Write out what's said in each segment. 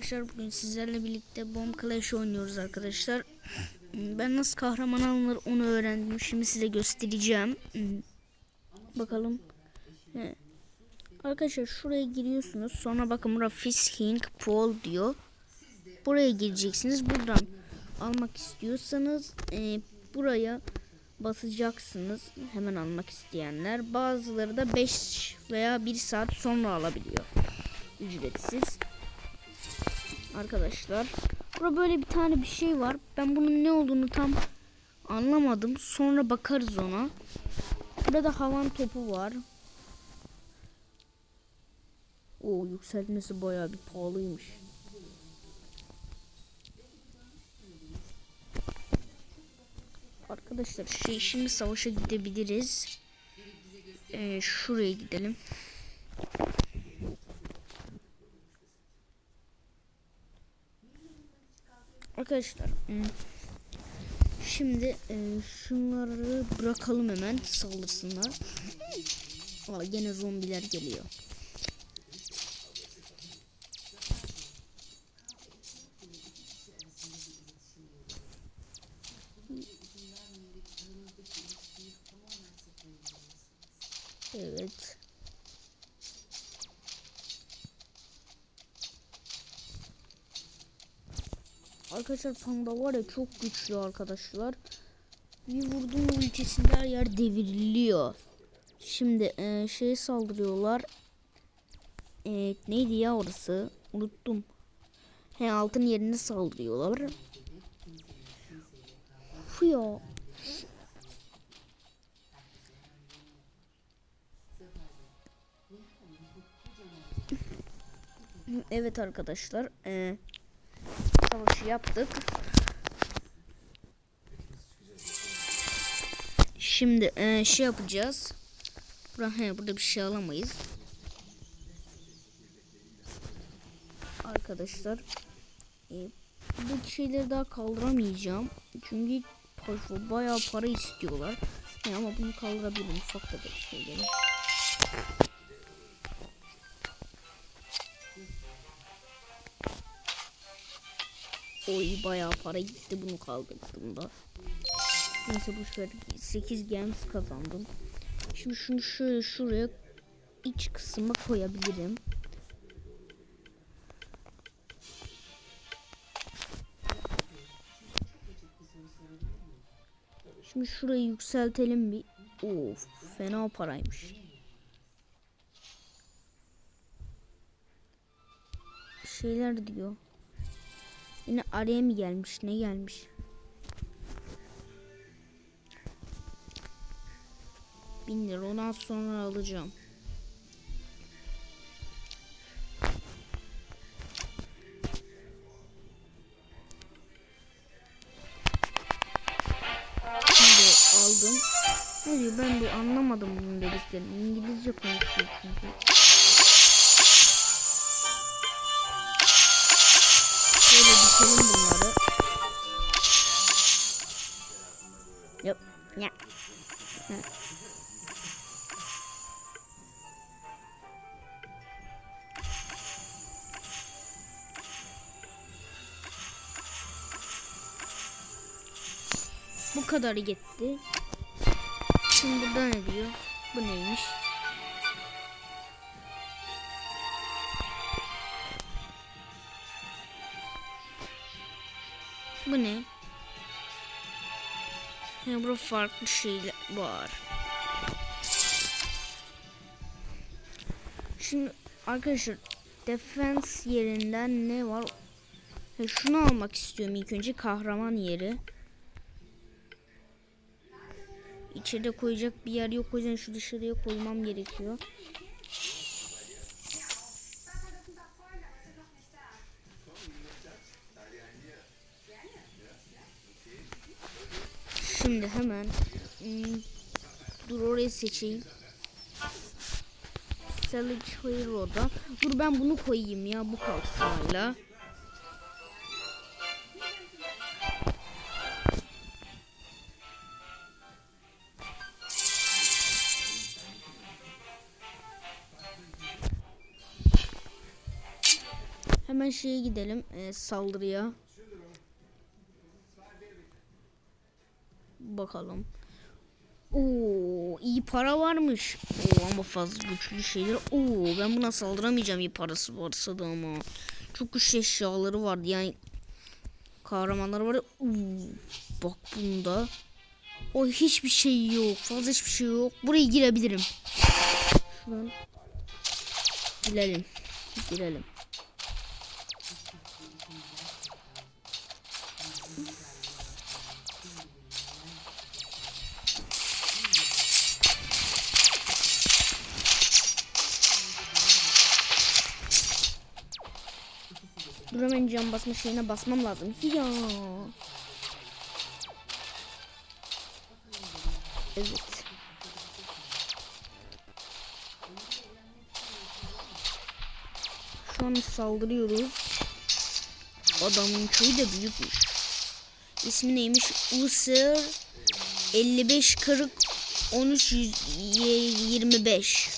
arkadaşlar bugün sizlerle birlikte Bomb Clash oynuyoruz arkadaşlar. Ben nasıl kahraman alınır onu öğrendim. Şimdi size göstereceğim. Bakalım. Evet. Arkadaşlar şuraya giriyorsunuz. Sonra bakın burada Fishing Pool diyor. Buraya gireceksiniz. Buradan almak istiyorsanız e, buraya basacaksınız. Hemen almak isteyenler. Bazıları da 5 veya 1 saat sonra alabiliyor. Ücretsiz arkadaşlar. Burada böyle bir tane bir şey var. Ben bunun ne olduğunu tam anlamadım. Sonra bakarız ona. Burada havan topu var. O yükseltmesi bayağı bir pahalıymış. Arkadaşlar şey şimdi savaşa gidebiliriz. Ee, şuraya gidelim. Arkadaşlar hmm, şimdi e, şunları bırakalım hemen saldırsınlar. Aa, gene zombiler geliyor. Evet. Arkadaşlar panda var ya çok güçlü arkadaşlar. Bir vurdum ultisinde her yer devriliyor. Şimdi e, şeye saldırıyorlar. E, neydi ya orası? Unuttum. He altın yerine saldırıyorlar. Uf. Evet arkadaşlar. E, savaşı yaptık. Şimdi e, şey yapacağız. Burada, he, burada bir şey alamayız. Arkadaşlar. E, bu şeyleri daha kaldıramayacağım. Çünkü bayağı para istiyorlar. E, ama bunu kaldırabilirim. Ufak da bir şeyleri. Oy bayağı para gitti bunu kaldırdığımda. Neyse sefer 8 gems kazandım. Şimdi şunu şöyle şuraya iç kısma koyabilirim. Şimdi şurayı yükseltelim bir. Of fena paraymış. Şeyler diyor. Yine araya mı gelmiş ne gelmiş? Bin lira ondan sonra alacağım. Şimdi aldım. Ne diyor ben bir anlamadım bunun dediklerini. İngilizce konuşuyor çünkü. Ya. Bu kadar gitti. Şimdi burada ne diyor? Bu neymiş? Bu ne? Ya burada farklı şeyler var. Şimdi arkadaşlar defense yerinden ne var? Ya şunu almak istiyorum ilk önce kahraman yeri. İçeride koyacak bir yer yok o yüzden şu dışarıya koymam gerekiyor. Şimdi hemen hmm, dur orayı seçeyim. Select Hero'da. Dur ben bunu koyayım ya bu kalsayla. hemen şeye gidelim. e, saldırıya. Bakalım. Oo iyi para varmış. Oo ama fazla güçlü şeyler. Oo ben buna saldıramayacağım iyi parası varsa da ama. Çok güçlü eşyaları vardı yani. Kahramanları var. Oo, bak bunda. O hiçbir şey yok. Fazla hiçbir şey yok. Buraya girebilirim. Şuradan girelim. Girelim. Hemen cam basma şeyine basmam lazım. Ya. Evet. Şu an saldırıyoruz. Adamın köyü de büyükmüş. İsmi neymiş? Usır 55 40 13 25.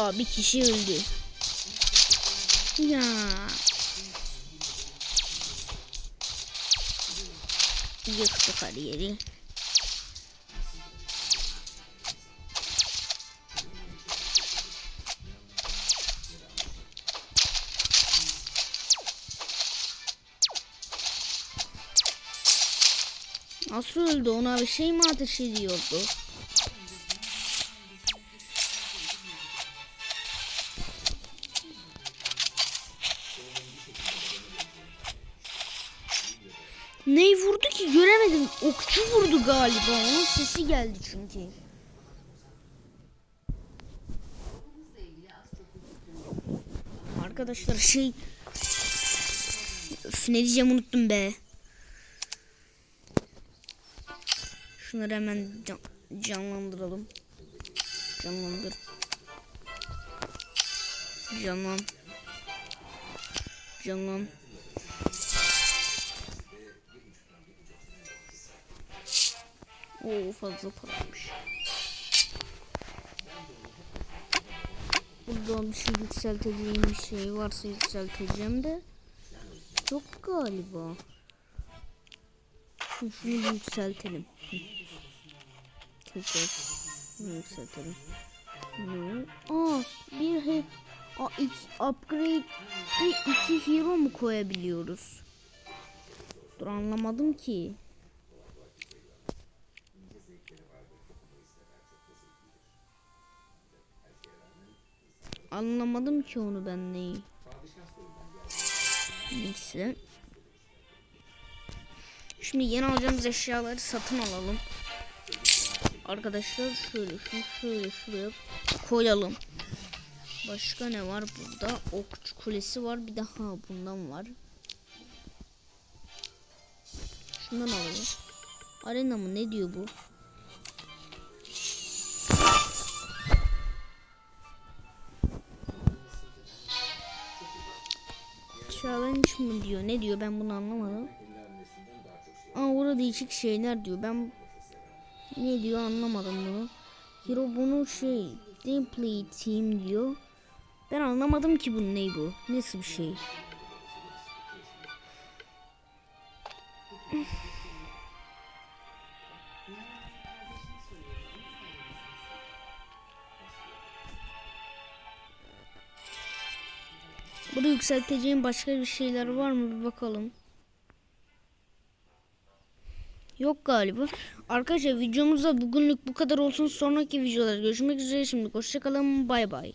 Aa bir kişi öldü. Ya. Yıktık her yeri. Nasıl öldü? Ona bir şey mi ateş ediyordu? Okçu vurdu galiba. Onun sesi geldi çünkü. Arkadaşlar şey Öf, ne diyeceğim unuttum be. Şunları hemen can- canlandıralım. Canlandır. Canlan. Canlan. Oo fazla paraymış. Buradan bir şey yükselteceğim bir şey varsa yükselteceğim de yok galiba. Şu- Şunu yükseltelim. Tekrar yükseltelim. Ne? Aa bir he Aa, iki, upgrade'de iki hero mu koyabiliyoruz? Dur anlamadım ki. Anlamadım ki onu ben neyi. Neyse. Şimdi yeni alacağımız eşyaları satın alalım. Arkadaşlar şöyle şunu şöyle şuraya koyalım. Başka ne var burada? Okçu kulesi var. Bir daha bundan var. Şundan alalım. Arena mı? Ne diyor bu? Challenge mı diyor? Ne diyor? Ben bunu anlamadım. Aa orada değişik şeyler diyor. Ben ne diyor anlamadım bunu. Hero bunu şey gameplay team diyor. Ben anlamadım ki bu ne bu. Nasıl bir şey? Burada yükselteceğim başka bir şeyler var mı bir bakalım. Yok galiba. Arkadaşlar videomuzda bugünlük bu kadar olsun. Sonraki videolarda görüşmek üzere. Şimdi hoşçakalın. Bay bay.